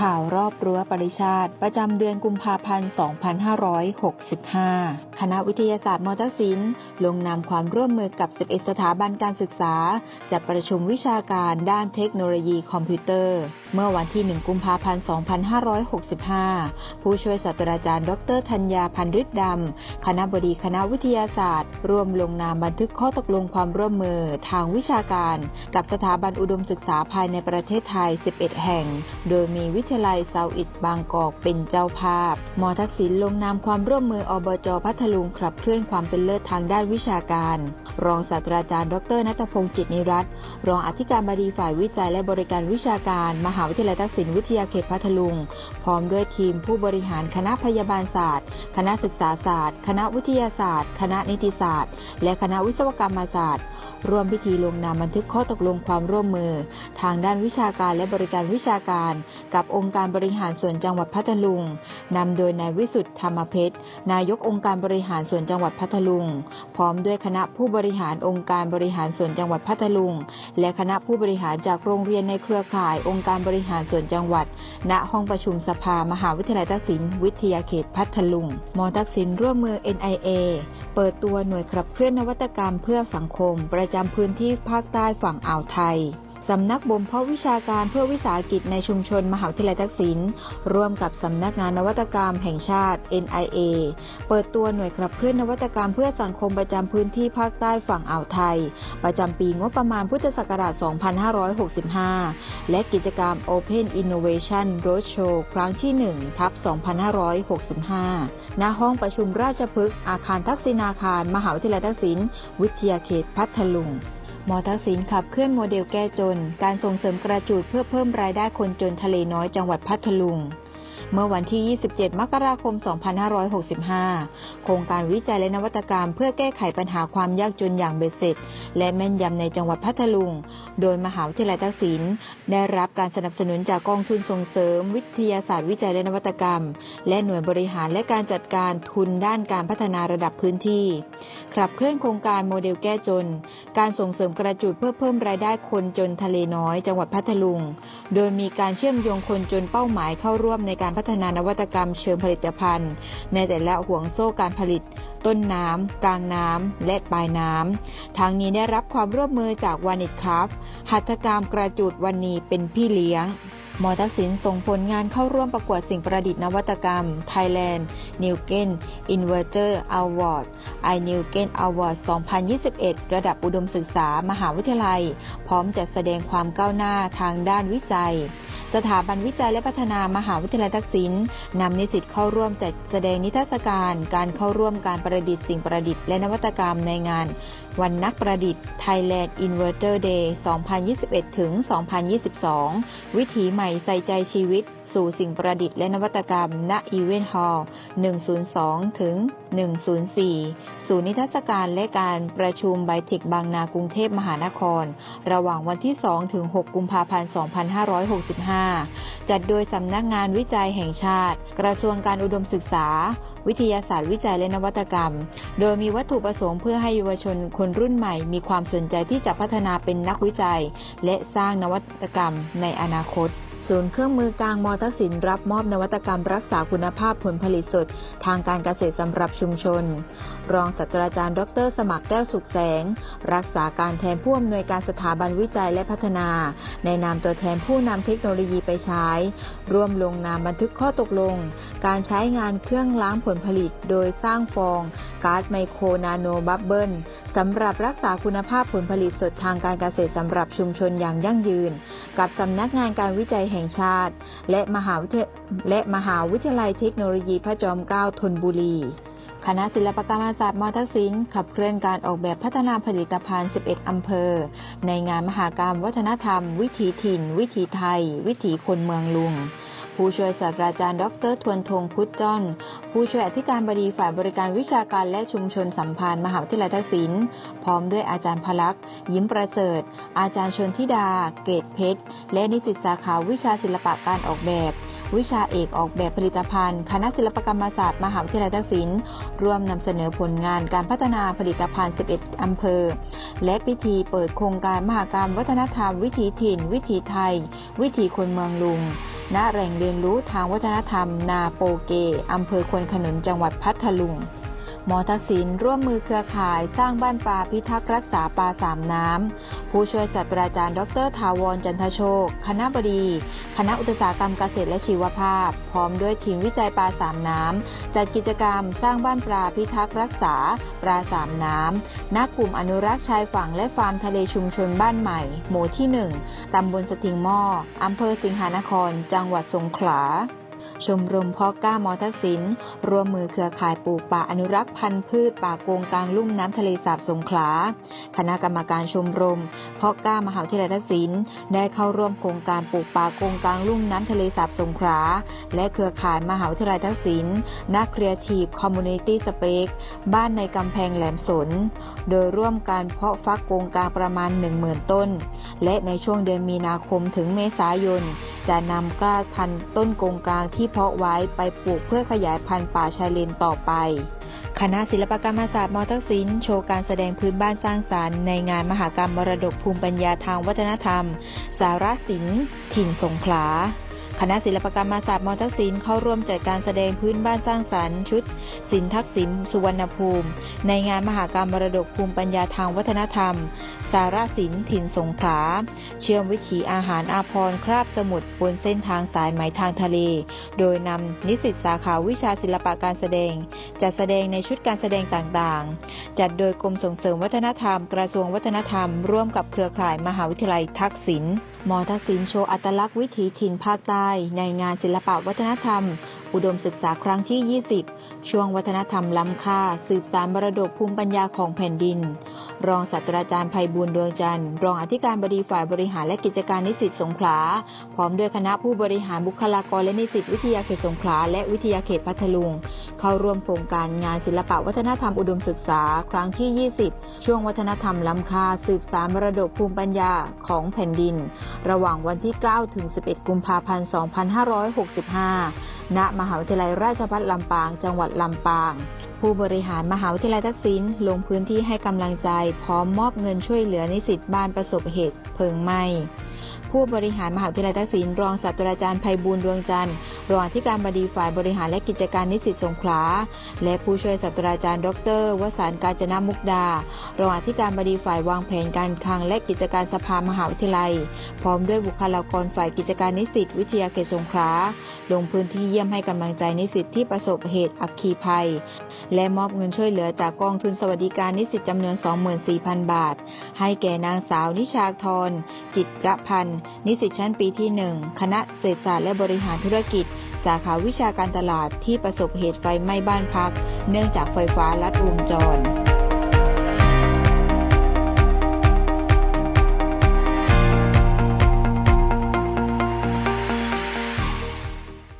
ข่าวรอบรั้วปริชาติประจำเดือนกุมภาพันธ์ 2565 คณะวิทยาศาสตร์มอเตอร์ศิลป์ลงนามความร่วมมือกับ 11 สถาบันการศึกษา จัดประชุมวิชาการด้านเทคโนโลยีคอมพิวเตอร์ เมื่อวันที่ 1 กุมภาพันธ์ 2565 ผู้ช่วยศาสตราจารย์ ดรธัญญาพันฤทธิ์ดำ คณะบดีคณะวิทยาศาสตร์ ร่วมลงนามบันทึกข้อตกลงความร่วมมือทางวิชาการ กับสถาบันอุดมศึกษาภายในประเทศไทย 11 แห่ง โดยมีวิทยาลัยเซาอิดบางกอกเป็นเจ้าภาพ มอทักษิณลงนามความร่วมมืออบจพัทลุงขับเคลื่อนความเป็นเลิศทางด้านวิชาการ รองศาสตราจารย์ ดรนัทพงศ์จิตนิรัตน์รองอธิการบดีฝ่ายวิจัยและบริการวิชาการ มหาวิทยาลัยทักษิณวิทยาเขตพัทลุง พร้อมด้วยทีมผู้บริหารคณะพยาบาลศาสตร์ คณะศึกษาศาสตร์ คณะวิทยาศาสตร์ คณะนิติศาสตร์ และคณะวิศวกรรมศาสตร์ร่วมพิธีลงนามบันทึกข้อตกลงความร่วมมือ ทางด้านวิชาการและบริการวิชาการ กับองค์การบริหารส่วนจังหวัดพัทลุงนำโดยนายวิสุทธ์ธรรมเพชรนายกองค์การบริหารส่วนจังหวัดพัทลุง พร้อมด้วยคณะผู้บริริหารองค์การบริหารส่วนจังหวัดพัทลุง และคณะผู้บริหารจากโรงเรียนในเครือข่ายองค์การบริหารส่วนจังหวัด ณห้องประชุมสภามหาวิทยาลัยทักษิณวิทยาเขตพัทลุงมอทักษิณร่วมมือ NIA เปิดตัวหน่วยขับเคลื่อนนวัตกรรมเพื่อสังคม ประจำพื้นที่ภาคใต้ฝั่งอ่าวไทย สำนักบ่มเพาะวิชาการเพื่อวิสาหกิจในชุมชนมหาวิทยาลัยทักษิณร่วมกับสำนักงานนวัตกรรมแห่งชาติ NIA เปิดตัวหน่วยขับเคลื่อนนวัตกรรมเพื่อสังคมประจำพื้นที่ภาคใต้ฝั่งอ่าวไทย ประจำปีงบประมาณพุทธศักราช 2565 และกิจกรรม Open Innovation Roadshow ครั้งที่ 1 ทับ 2565 ณ ห้องประชุมราชพฤกษ์อาคารทักษิณาคาร มหาวิทยาลัยทักษิณวิทยาเขตพัทลุง มอทักษิณขับเคลื่อนโมเดลแก้จน การส่งเสริมกระจูดเพื่อเพิ่มรายได้คนจนทะเลน้อยจังหวัดพัทลุง เมื่อวันที่ 27 มกราคม 2565 โครงการวิจัยและนวัตกรรม เพื่อแก้ไขปัญหาความยากจนอย่างเบ็ดเสร็จ และแม่นยำในจังหวัดพัทลุง โดยมหาวิทยาลัยทักษิณได้รับการสนับสนุนจากกองทุนส่งเสริม วิทยาศาสตร์วิจัยและนวัตกรรม และหน่วยบริหารและการจัดการทุนด้านการพัฒนาระดับพื้นที่ ขับเคลื่อนโครงการโมเดลแก้จน การส่งเสริมกระจุดเพื่อเพิ่มรายได้คนจนทะเลน้อย จังหวัดพัทลุง โดยมีการเชื่อมโยงคนจนเป้าหมายเข้าร่วมในการพัฒนานวัตกรรมเชิงผลิตภัณฑ์ ในแต่ละห่วงโซ่การผลิต ต้นน้ำ กลางน้ำ และปลายน้ำทางนี้ได้รับความร่วมมือจากวานิชครับหัตถกรรมกระจุดวันนีเป็นพี่เลี้ยง มอทักษิณส่งผลงานเข้าร่วมประกวดสิ่งประดิษฐ์นวัตกรรม Thailand n e w g e n Inverter Award i n e w g e n Award 2021 ระดับอุดมศึกษามหาวิทยาลัย พร้อมจัดแสดงความก้าวหน้าทางด้านวิจัย สถาบันวิจัยและพัฒนามหาวิทยาลัยทักษิณนำนิสิตเข้าร่วมจัดแสดงนิทรรศการ การเข้าร่วมการประดิษฐ์สิ่งประดิษฐ์และนวัตกรรมในงาน วันนักประดิษฐ์ Thailand Inverter Day 2021 ถึง 2022 วิถีใหม่ใส่ใจชีวิต สู่สิ่งประดิษฐ์และนวัตกรรม ณ อีเวนต์ฮอลล์ 102 ถึง 104 ศูนย์นิทรรศการและการประชุมไบเทคบางนากรุงเทพมหานคร ระหว่างวันที่ 2 ถึง 6 กุมภาพันธ์ 2565 จัดโดยสำนักงานวิจัยแห่งชาติ กระทรวงการอุดมศึกษา วิทยาศาสตร์วิจัยและนวัตกรรม โดยมีวัตถุประสงค์เพื่อให้เยาวชนคนรุ่นใหม่ มีความสนใจที่จะพัฒนาเป็นนักวิจัย และสร้างนวัตกรรมในอนาคต ศูนย์เครื่องมือกลางมอทักษิณรับมอบนวัตกรรมรักษาคุณภาพผลผลิตสด ทางการเกษตรสำหรับชุมชน รองศาสตราจารย์ ดร สมัครแก้วสุขแสง รักษาการแทนผู้อำนวยการสถาบันวิจัยและพัฒนา ในนามตัวแทนผู้นำเทคโนโลยีไปใช้ ร่วมลงนามบันทึกข้อตกลง การใช้งานเครื่องล้างผลผลิต โดยสร้างฟองก๊าซไมโครนาโนบับเบิลสำหรับรักษาคุณภาพผลผลิตสดทางการเกษตรสำหรับชุมชนอย่างยั่งยืน กับสำนักงานการวิจัยแห่งชาติ และมหาวิทยและมหาวิทยาลัยเทคโนโลยีพระจอมเกล้าธนบุรี คณะศิลปกรรมศาสตร์มอทักษิณขับเคลื่อนการออกแบบพัฒนาผลิตภัณฑ์ 11 อำเภอ ในงานมหากรรมวัฒนธรรม วิถีถิ่น วิถีไทย วิถีคนเมืองลุง ผู้ช่วยศาสตราจารย์ ดรทวนธงพุทธจอนผู้ช่วยอธิการบดีฝ่ายบริการวิชาการและชุมชนสัมพันธ์มหาวิทยาลัยทักษิณพร้อมด้วยอาจารย์พลักษ์ยิ้มประเสริฐ อาจารย์ชนธิดา เกตเพชร และนิสิตสาขาวิชาศิลปะการออกแบบ วิชาเอกออกแบบผลิตภัณฑ์ คณะศิลปกรรมศาสตร์มหาวิทยาลัยทักษิณร่วมนำเสนอผลงานการพัฒนาผลิตภัณฑ์ 11 อำเภอ และพิธีเปิดโครงการมหากรรมวัฒนธรรมวิถีถิ่น วิถีไทย วิถีคนเมืองลุง ณแหล่งเรียนรู้ทางวัฒนธรรม นาโปเกอำเภอควนขนุนจังหวัดพัทลุง หมอทักษิณร่วมมือเครือข่ายสร้างบ้านปลาพิทักษ์รักษาปลาสามน้ำ ผู้ช่วยศาสตราจารย์ ดรทาวรจันทโชค คณะบดี คณะอุตสาหกรรมเกษตรและชีวภาพ พร้อมด้วยทีมวิจัยปลาสามน้ำ จัดกิจกรรมสร้างบ้านปลาพิทักษ์รักษาปลาสามน้ำณกลุ่มอนุรักษ์ชายฝั่งและฟาร์มทะเลชุมชนบ้านใหม่ หมู่ที่ 1 ตำบลสติงหม้ออำเภอสิงหานคร จังหวัดสงขลา ชมรมพาะกล้ามอทักษิณร่วมมือเครือข่ายปลูกป่าอนุรักษ์พันธุ์พืชป่าโกงกลางลุ่มน้ำทะเลสาบสงขลา คณะกรรมการชมรมพาะกล้ามหาวิทยาลัยทักษิณได้เข้าร่วมโครงการปลูกป่าโกงกลางลุ่มน้ำทะเลสาบสงขลาและเครือข่ายมหาวิทยาลัยทักษิณนักครีเอทีฟคอมมูนิตี้สเปกบ้านในกำแพงแหลมสน โดยร่วมการเพาะฟักโกงกลางประมาณ 10,000 ต้น และในช่วงเดือนมีนาคมถึงเมษายน จะนำกล้าพันธุ์ต้นโกงกลางที่เพาะไว้ไปปลูกเพื่อขยายพันธุ์ป่าชายเลนต่อไป คณะศิลปกรรมศาสตร์มอทักษิณโชว์การแสดงพื้นบ้านสร้างสารรค์ในงานมหากรรมมรดกภูมิปัญญาทางวัฒนธรรม สารสินถิ่นสงขลา คณะศิลปกรรมศาสตร์มอทักษิณเข้าร่วมจัดการแสดงพื้นบ้านสร้างสรรค์ชุดสินทักษิณสุวรรณภูมิ ในงานมหากรรมมรดกภูมิปัญญาทางวัฒนธรรม สารสินถิ่นสงขลาเชื่อมวิถีอาหารอาพรคราบสมุทรบนเส้นทางสายไหมทางทะเล โดยนำนิสิตสาขาวิชาศิลปะการแสดง จัดแสดงในชุดการแสดงต่างๆ จัดโดยกรมส่งเสริมวัฒนธรรม กระทรวงวัฒนธรรม ร่วมกับเครือข่ายมหาวิทยาลัยทักษิณมอทักษิณโชว์อัตลักษณ์วิถีถิ่นภาคใต้ในงานศิลปะวัฒนธรรม อุดมศึกษาครั้งที่ 20 ช่วงวัฒนธรรมล้ำค่า สืบสานมรดกภูมิปัญญาของแผ่นดิน รองศาสตราจารย์ไพบูลดวงจันทร์ รองอธิการบดีฝ่ายบริหารและกิจการนิสิตสงขลา พร้อมด้วยคณะผู้บริหารบุคลากรและนิสิตวิทยาเขตสงขลาและวิทยาเขตพัทลุง เข้าร่วมโครงการงานศิลปะวัฒนธรรมอุดมศึกษา ครั้งที่ 20 ช่วงวัฒนธรรมล้ำค่าสืบสานมรดกภูมิปัญญาของแผ่นดิน ระหว่างวันที่ 9 ถึง 11 กุมภาพันธ์ 2565 ณ มหาวิทยาลัยราชภัฏลำปาง จังหวัดลำปาง ผู้บริหารมหาวิทยาลัยทักษิณลงพื้นที่ให้กำลังใจพร้อมมอบเงินช่วยเหลือนิสิตบ้านประสบเหตุเพลิงไหม้ ผู้บริหารมหาวิทยาลัยทักษิณรองศาสตราจารย์ไพบูลดวงจันทร์รองอธิการบดีฝ่ายบริหารและกิจการนิสิตสงขลา และผู้ช่วยศาสตราจารย์ ดรวสานกาญจนมุกดารองอธิการบดีฝ่ายวางแผนการคลังและกิจการสภามหาวิทยาลัย พร้อมด้วยบุคลากรฝ่ายกิจการนิสิตวิทยาเขตสงขลาลงพื้นที่เยี่ยมให้กำลังใจนิสิตที่ประสบเหตุอัคคีภัย และมอบเงินช่วยเหลือจากกองทุนสวัสดิการนิสิตจำนวน 24,000 บาท ให้แก่นางสาวนิชาธรจิตระพันธ์นิสิตชั้นปีที่ 1 คณะเศรษฐศาสตร์และบริหารธุรกิจ สาขาวิชาการตลาดที่ประสบเหตุไฟไหม้บ้านพัก เนื่องจากไฟฟ้าลัดวงจร